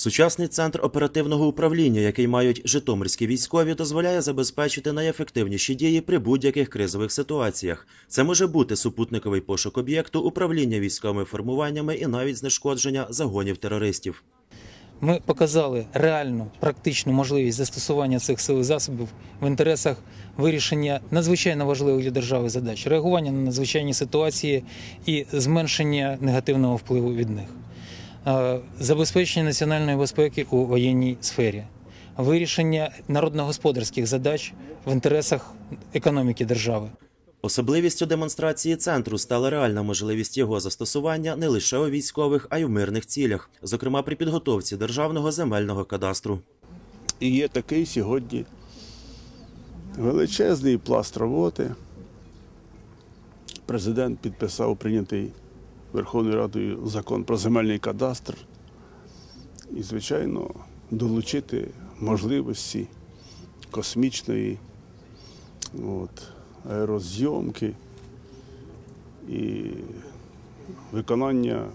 Сучасний центр оперативного управління, який мають житомирські військові, дозволяє забезпечити найефективніші дії при будь-яких кризових ситуаціях. Це може бути супутниковий пошук об'єкту, управління військовими формуваннями і навіть знешкодження загонів терористів. Ми показали реальну практичну можливість застосування цих сил і засобів в інтересах вирішення надзвичайно важливих для держави задач, реагування на надзвичайні ситуації і зменшення негативного впливу від них, забезпечення національної безпеки у воєнній сфері, вирішення народно-господарських задач в інтересах економіки держави. Особливістю демонстрації центру стала реальна можливість його застосування не лише у військових, а й у мирних цілях, зокрема при підготовці державного земельного кадастру. І є такий сьогодні величезний пласт роботи. Президент підписав прийнятий Верховною Радою закон про земельний кадастр. І, звичайно, долучити можливості космічної от, аерозйомки і виконання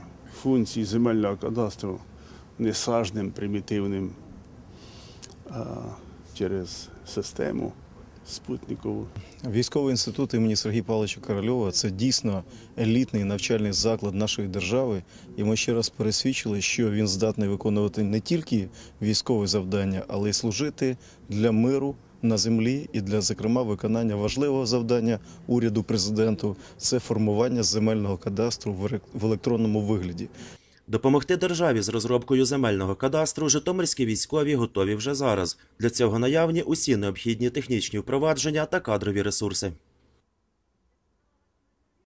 функцій земельного кадастру несажним, примітивним а через систему спутникову. Військовий інститут імені Сергія Павловича Корольова це дійсно елітний навчальний заклад нашої держави. І ми ще раз пересвідчили, що він здатний виконувати не тільки військові завдання, але й служити для миру на землі і для, зокрема, виконання важливого завдання уряду президенту це формування земельного кадастру в електронному вигляді. Допомогти державі з розробкою земельного кадастру житомирські військові готові вже зараз. Для цього наявні усі необхідні технічні впровадження та кадрові ресурси.